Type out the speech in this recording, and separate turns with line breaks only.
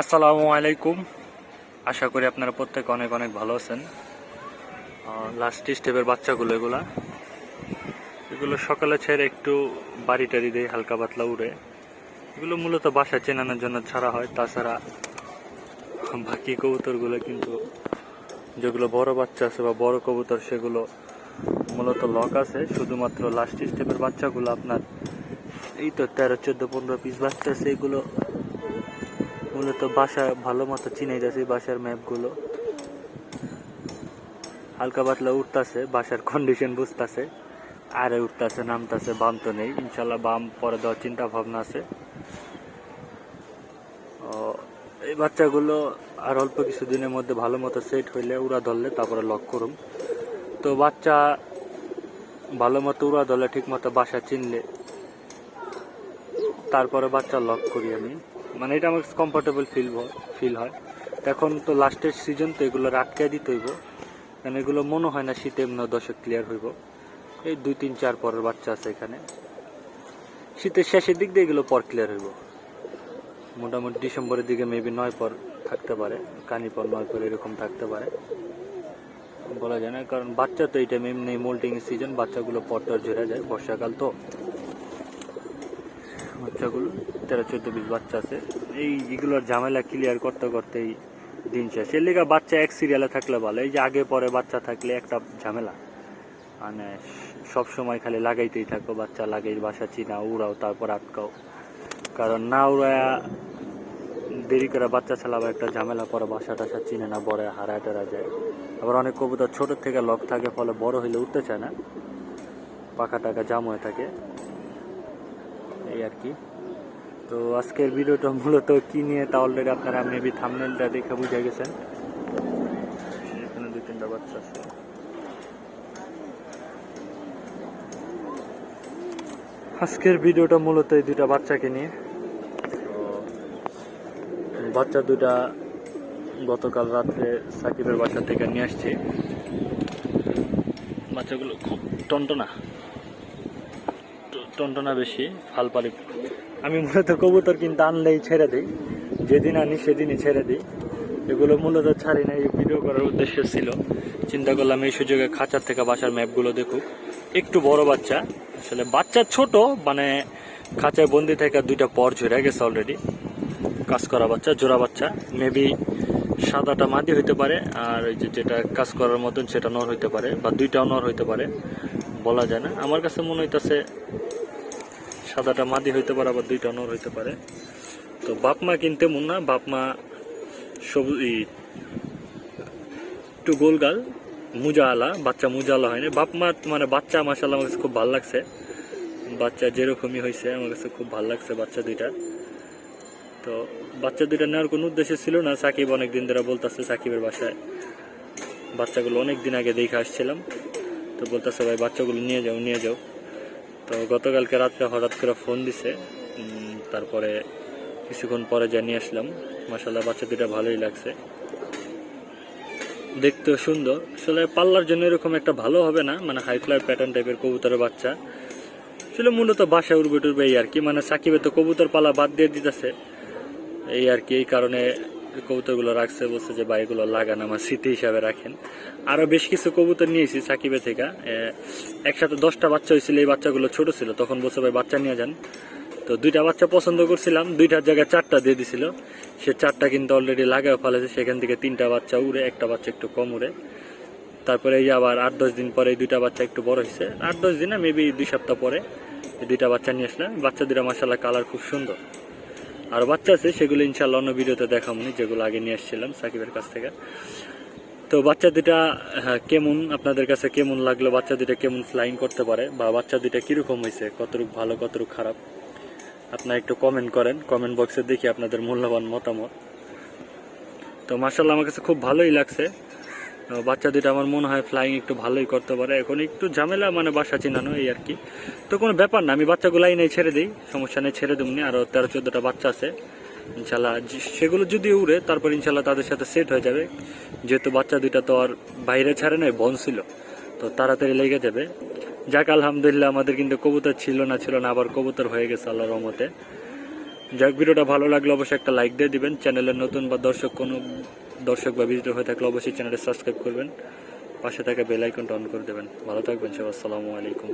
আসসালামু আলাইকুম। আশা করি আপনারা প্রত্যেকে অনেক অনেক ভালো আছেন। লাস্ট স্টেপের বাচ্চাগুলো এগুলা। এগুলো সকালে ছেড়ে একটু বাড়ি টাড়ি দেয় হালকা পাতলা উড়ে। এগুলো মূলত বাসা চেনানোর জন্য ছাড়া হয়। তাছাড়া বাকি কবুতরগুলো কিন্তু যেগুলো বড় বাচ্চা আছে বা বড় কবুতর, সেগুলো মূলত লক আছে। শুধুমাত্র লাস্ট স্টেপের বাচ্চাগুলো আপনার এই তো তেরো, চোদ্দ, পনেরো পিস বাচ্চা আছে এগুলো। মূলত বাসা ভালো মতো চিনে যাচ্ছে বাসার ম্যাপগুলো হালকা পাতলা উঠতেছে, বাসার কন্ডিশন বুঝতেছে। আরে উঠতেছে, নামতেছে, বাম তো নেই। ইনশাল্লাহ বাম পরে দেওয়ার চিন্তা ভাবনা আছে। এই বাচ্চাগুলো আর অল্প কিছু দিনের মধ্যে ভালো মতো সেট হইলে উড়া ধরলে তারপরে লক করুম। তো বাচ্চা ভালো মতো উড়া ধরলে ঠিক মতো বাসা চিনলে, তারপরে বাচ্চা লক করি আমি। মানে এটা আমার কমফোর্টেবল ফিল ফিল হয়। এখন তো লাস্টের সিজন তো এগুলো আটকে দিতে হইব। কারণ এগুলো মনে হয় না শীতে এমন দশক ক্লিয়ার হইব। এই দুই, তিন, চার পরের বাচ্চা আছে এখানে। শীতের শেষের দিক দিয়ে এগুলো পর ক্লিয়ার হইব। মোটামুটি ডিসেম্বরের দিকে মেবি নয় পর থাকতে পারে। কানি পর নয় পর এরকম থাকতে পারে। বলা যায় না, কারণ বাচ্চা তো এই টাইম এমনি মোল্টিং সিজন বাচ্চাগুলো পর পরটর ঝরে যায়। বর্ষাকাল তো। বাচ্চাগুলো, তেরো, চোদ্দ বিশ বাচ্চা আছে। এই এগুলোর ঝামেলা ক্লিয়ার করতে করতেই দিন শেষ। এর লেগে বাচ্চা এক সিরিয়ালে থাকলে ভালো, এই যে আগে পরে বাচ্চা থাকলে একটা ঝামেলা। মানে সব সময় খালি লাগাইতেই থাকো, বাচ্চা লাগাই, বাসা চিনা উড়াও, তারপর আটকাও। কারণ না উড়ায়া দেরি করে বাচ্চা চালাবে একটা ঝামেলা, পরে বাসা টাসা চিনে না বড় হারা টারা যায়। আবার অনেক কবুতর ছোটোর থেকে লক থাকে, ফলে বড় হইলে উঠতে চায় না। পাখা টাকা জাম হয়ে থাকে। আর কি তো আজকের ভিডিওটা মূলত কি নিয়ে, তা অলরেডি আপনারা মেবি থামনেলটা দেখে বুঝে গেছেন। এখানে দুই তিনটা বাচ্চা আছে। আজকের ভিডিওটা মূলত এই দুইটা বাচ্চাকে নিয়ে। বাচ্চা দুটা গতকাল রাত্রে সাকিবের বাসা থেকে নিয়ে আসছি। বাচ্চাগুলো খুব টনটনা। টনটনা বেশি, ফাল পালি। আমি মূলত কবুতর কিন্তু আনলেই ছেড়ে দিই, যেদিন আনি সেদিনই ছেড়ে দিই। এগুলো মূলত ছাড়ি না এই ভিডিও করার উদ্দেশ্য ছিল। চিন্তা করলাম এই সুযোগে খাঁচার থেকে বাসার ম্যাপগুলো দেখুক। একটু বড় বাচ্চা, আসলে বাচ্চা ছোট মানে খাঁচায় বন্দি থেকে দুইটা পর ঝরে গেছে অলরেডি কাজ করা বাচ্চা, জোড়া বাচ্চা মেবি সাদাটা মাদি হইতে পারে, আর ওই যে যেটা কাজ করার মতন সেটা নর হইতে পারে, বা দুইটাও নর হইতে পারে, বলা যায় না। আমার কাছে মনে হইতাছে সাদাটা মাদি হইতে পারে, আবার দুইটা নর হইতে পারে। তো বাপ মা কিনতে মন না, বাপ মা সবুজ একটু গোলগাল মুজা আলা বাচ্চা মুজা আলা হয়নি বাপ মা মানে বাচ্চা মাসাল্লাহ আমার কাছে খুব ভালো লাগছে। বাচ্চা যেরকমই হয়েছে আমার কাছে খুব ভালো লাগছে বাচ্চা দুইটা। তো বাচ্চা দুইটা নেওয়ার কোনো উদ্দেশ্য ছিল না, সাকিব অনেকদিন ধরে বলতেছে সাকিবের বাসায়। বাচ্চাগুলো অনেক দিন আগে দেখে আসছিলাম। তো বলতেছে, ভাই, বাচ্চাগুলো নিয়ে যাও নিয়ে যাও। তো গতকালকে রাত্রে হঠাৎ করে ফোন দিছে। তারপরে কিছুক্ষণ পরে জানিয়ে আসলাম মাসাল্লাহ বাচ্চা দুটা ভালোই লাগছে। দেখতেও সুন্দর। আসলে পাল্লার জন্য এরকম একটা ভালো হবে না মানে হাই ফ্লাই প্যাটার্ন টাইপের কবুতরের বাচ্চা। আসলে মূলত বাসায় উড়বে টুরবে এই আর কি মানে সাকিবে তো কবুতর পালা বাদ দিয়ে দিতেছে। এই আর কি, এই কারণে কবুতরগুলো রাখছে, বলছে যে বা এগুলো লাগান, আমার স্মৃতি হিসাবে রাখেন। আরও বেশ কিছু কবুতর নিয়েছি সাকিবে থেকে। একসাথে দশটা বাচ্চা হয়েছিল, এই বাচ্চাগুলো ছোট ছিল, তখন বলছে ভাই বাচ্চা নিয়ে যান। তো দুইটা বাচ্চা পছন্দ করছিলাম দুইটার জায়গায় চারটা দিয়ে দিছিল। সে চারটা কিন্তু অলরেডি লাগাও ফেলেছে, সেখান থেকে তিনটা বাচ্চা উড়ে, একটা বাচ্চা একটু কম উড়ে। তারপরে এই আবার আট, দশ দিন পরে এই দুইটা বাচ্চা একটু বড় হয়েছে। আট, দশ দিন মেবি দুই সপ্তাহ পরে দুইটা বাচ্চা নিয়ে আসলাম। বাচ্চা দুইটা মাসাল্লাহ কালার খুব সুন্দর। আর বাচ্চা আছে সেগুলো ইনশাল্লাহ অন্য ভিডিওতে দেখামনি যেগুলো আগে নিয়ে আসছিলাম সাকিবের কাছ থেকে। তো বাচ্চা দুটা হ্যাঁ, কেমন আপনাদের কাছে কেমন লাগল? বাচ্চা দুটা কেমন ফ্লাইং করতে পারে? বা বাচ্চা দুটা কীরকম হয়েছে? কতটুক ভালো কতটুক খারাপ? আপনারা একটু কমেন্ট করেন। কমেন্ট বক্সে দেখি আপনাদের মূল্যবান মতামত। তো মার্শাল্লাহ আমার কাছে খুব ভালোই লাগছে। বাচ্চা দুটো আমার মনে হয় ফ্লাইং একটু ভালোই করতে পারে। এখন একটু ঝামেলা মানে বাসা চিনানো এই আর কি। তো কোনো ব্যাপার না, আমি বাচ্চাগুলো আইনে ছেড়ে দিই, সমস্যা নেই, ছেড়ে দেবনি আরও তেরো, চোদ্দোটা বাচ্চা আছে ইনশাল্লাহ সেগুলো যদি উড়ে, তারপর ইনশাল্লাহ তাদের সাথে সেট হয়ে যাবে। যেহেতু বাচ্চা দুইটা তো আর বাইরে ছাড়ে নাই, বন ছিল, তো তাড়াতাড়ি লেগে যাবে। যাক, আলহামদুলিল্লাহ, আমাদের কিন্তু কবুতর ছিল না ছিল না, আবার কবুতর হয়ে গেছে আল্লাহ রহমতে। যাক, ভিডিওটা ভালো লাগলে অবশ্যই একটা লাইক দিয়ে দিবেন। চ্যানেলের নতুন বা দর্শক কোনো দর্শক বা ভিজিটর হয়ে থাকলে অবশ্যই চ্যানেলে সাবস্ক্রাইব করবেন। পাশে থাকা বেল আইকনটা অন করে দেবেন। ভালো থাকবেন সব আসসালামু আলাইকুম।